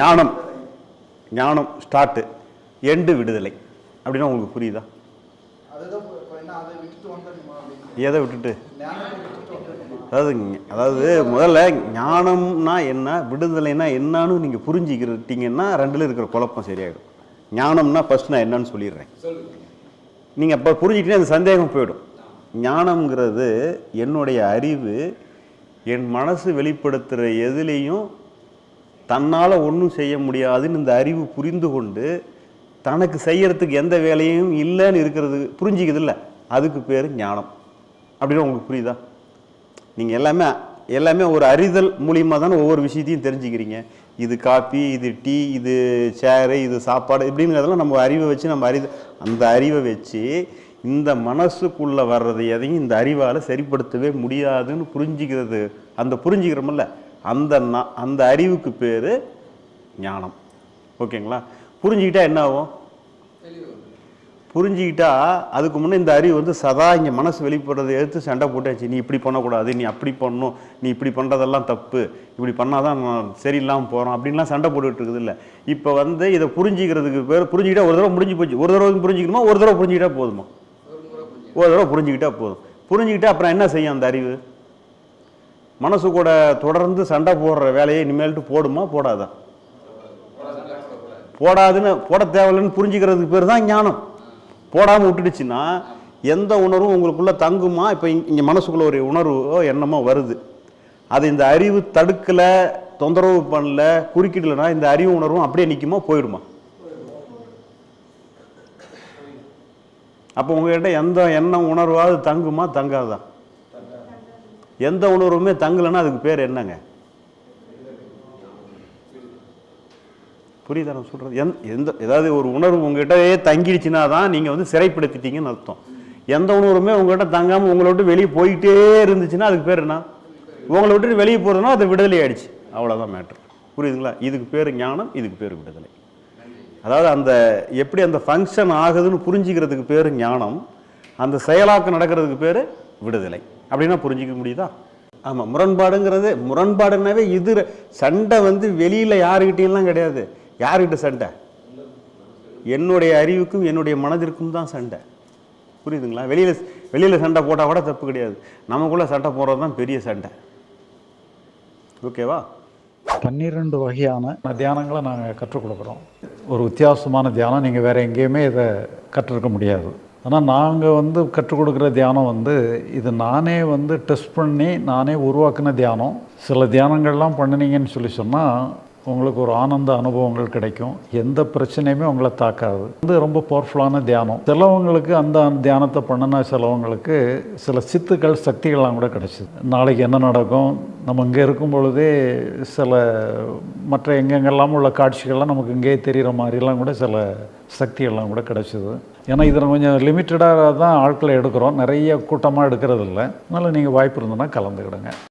ஞானம். ஞானம் start end விடுதலை. அப்படின்னா உங்களுக்கு புரியுதா? எதை விட்டுட்டு? அதாவது அதாவது முதல்ல ஞானம்னா என்ன விடுதலைனா என்னன்னு நீங்கள் புரிஞ்சுக்கிட்டீங்கன்னா ரெண்டில் இருக்கிற குழப்பம் சரியாயிடும். ஞானம்னா ஃபஸ்ட் நான் என்னன்னு சொல்லிடுறேன். நீங்கள் அப்போ புரிஞ்சுக்கிட்டே அந்த சந்தேகம் போயிடும். ஞானம்ங்கிறது என்னுடைய அறிவு என் மனசு வெளிப்படுத்துகிற எதுலேயும் தன்னால் ஒன்றும் செய்ய முடியாதுன்னு இந்த அறிவு புரிந்து கொண்டு தனக்கு செய்யறதுக்கு எந்த வேலையும் இல்லைன்னு இருக்கிறது புரிஞ்சிக்குது இல்லை. அதுக்கு பேர் ஞானம். அப்படின்னு உங்களுக்கு புரியுதா? நீங்கள் எல்லாமே எல்லாமே ஒரு அறிதல் மூலியமாக தானே ஒவ்வொரு விஷயத்தையும் தெரிஞ்சுக்கிறீங்க. இது காப்பி இது டீ இது சேரு இது சாப்பாடு இப்படிங்கிறதெல்லாம் நம்ம அறிவை வச்சு நம்ம அறிவு அந்த அறிவை வச்சு இந்த மனசுக்குள்ளே வர்றது எதையும் இந்த அறிவால் சரிப்படுத்தவே முடியாதுன்னு புரிஞ்சுக்கிறது. அந்த புரிஞ்சுக்கிறோமில்ல அந்த அந்த அறிவுக்கு பேர் ஞானம். ஓகேங்களா? புரிஞ்சுக்கிட்டா என்ன ஆகும்? புரிஞ்சுக்கிட்டா அதுக்கு முன்னே இந்த அறிவு வந்து சதா இங்கே மனசு வெளிப்படுறதை எடுத்து சண்டை போட்டாச்சு. நீ இப்படி பண்ணக்கூடாது நீ அப்படி பண்ணும் நீ இப்படி பண்ணுறதெல்லாம் தப்பு இப்படி பண்ணாதான் நான் சரியில்லாமல் போகிறோம் அப்படின்லாம் சண்டை போட்டுக்கிட்டு இருக்குது இல்லை. இப்போ வந்து இதை புரிஞ்சிக்கிறதுக்கு பேர் புரிஞ்சுக்கிட்டா ஒரு தடவை முடிஞ்சு போச்சு. ஒரு தடவை புரிஞ்சுக்கணுமா? ஒரு தடவை புரிஞ்சுக்கிட்டா போதுமா? ஒரு தடவை புரிஞ்சுக்கிட்டா போதும். புரிஞ்சுக்கிட்டா அப்புறம் என்ன செய்யும் அந்த அறிவு? மனசு கூட தொடர்ந்து சண்டை போடுற வேலையை இனிமேல்ட்டு போடுமா? போடாதா? போடாதுன்னு போட தேவையில்லைன்னு புரிஞ்சுக்கிறதுக்கு பேர் தான் ஞானம். போடாமல் விட்டுடுச்சுன்னா எந்த உணர்வும் உங்களுக்குள்ளே தங்குமா? இப்போ இங்கே மனசுக்குள்ள ஒரு உணர்வோ எண்ணமோ வருது. அது இந்த அறிவு தடுக்கலை தொந்தரவு பண்ணல குறுக்கிடலைன்னா இந்த அறிவு உணர்வும் அப்படியே நிற்குமா போயிடுமா? அப்போ உங்கள்கிட்ட எந்த எண்ணம் உணர்வாவது தங்குமா? தங்காதான் எந்த உணர்வுமே தங்கலைன்னா அதுக்கு பேர் என்னங்க? புரியுதா நான் சொல்கிறது எந் எந்த ஏதாவது ஒரு உணர்வு உங்ககிட்டயே தங்கிடுச்சுன்னா தான் நீங்கள் வந்து சிறைப்படுத்திட்டீங்கன்னு அர்த்தம். எந்த உணர்வுமே உங்கள்கிட்ட தங்காமல் உங்களை விட்டு வெளியே போயிட்டே இருந்துச்சுன்னா அதுக்கு பேர் என்ன? உங்களை விட்டு வெளியே போகிறதுனா அது விடுதலை ஆயிடுச்சு. அவ்வளோதான் மேட்ரு புரியுதுங்களா? இதுக்கு பேர் ஞானம் இதுக்கு பேர் விடுதலை. அதாவது அந்த எப்படி அந்த ஃபங்க்ஷன் ஆகுதுன்னு புரிஞ்சுக்கிறதுக்கு பேர் ஞானம் அந்த செயலாக்கம் நடக்கிறதுக்கு பேர் விடுதலை. அப்படின்னா புரிஞ்சிக்க முடியுதா? ஆமாம் முரண்பாடுங்கிறது முரண்பாடுனாவே இது சண்டை வந்து வெளியில் யாருக்கிட்டையெல்லாம் கிடையாது. யாருக்கிட்ட சண்டை? என்னுடைய அறிவுக்கும் என்னுடைய மனதிற்கும் தான் சண்டை. புரியுதுங்களா? வெளியில் வெளியில் சண்டை போட்டால் கூட தப்பு கிடையாது. நமக்குள்ளே சண்டை போடுறது தான் பெரிய சண்டை. ஓகேவா? பன்னிரெண்டு வகையான தியானங்களை நாங்கள் கற்றுக் கொடுக்குறோம். ஒரு வித்தியாசமான தியானம். நீங்கள் வேறு எங்கேயுமே இதை கற்றுருக்க முடியாது. ஆனால் நாங்கள் வந்து கற்றுக் கொடுக்குற தியானம் வந்து இது நானே வந்து டெஸ்ட் பண்ணி நானே உருவாக்கின தியானம். சில தியானங்கள்லாம் பண்ணினீங்கன்னு சொல்லி சொன்னால் உங்களுக்கு ஒரு ஆனந்த அனுபவங்கள் கிடைக்கும். எந்த பிரச்சனையுமே உங்களை தாக்காது. வந்து ரொம்ப பவர்ஃபுல்லான தியானம். சிலவங்களுக்கு அந்த தியானத்தை பண்ணின சிலவங்களுக்கு சில சித்துக்கள் சக்திகள்லாம் கூட கிடைச்சிது. நாளைக்கு என்ன நடக்கும்? நம்ம இங்கே இருக்கும் பொழுதே சில மற்ற எங்கெங்கெல்லாம் உள்ள காட்சிகள்லாம் நமக்கு இங்கேயே தெரிகிற மாதிரிலாம் கூட சில சக்திகள்லாம் கூட கிடச்சிது. ஏன்னா இதில் கொஞ்சம் லிமிட்டடாக தான் ஆட்களை எடுக்கிறோம். நிறைய கூட்டமாக எடுக்கிறது இல்லை அதனால் நீங்கள் வாய்ப்பு இருந்ததுன்னா கலந்துக்கிடுங்க.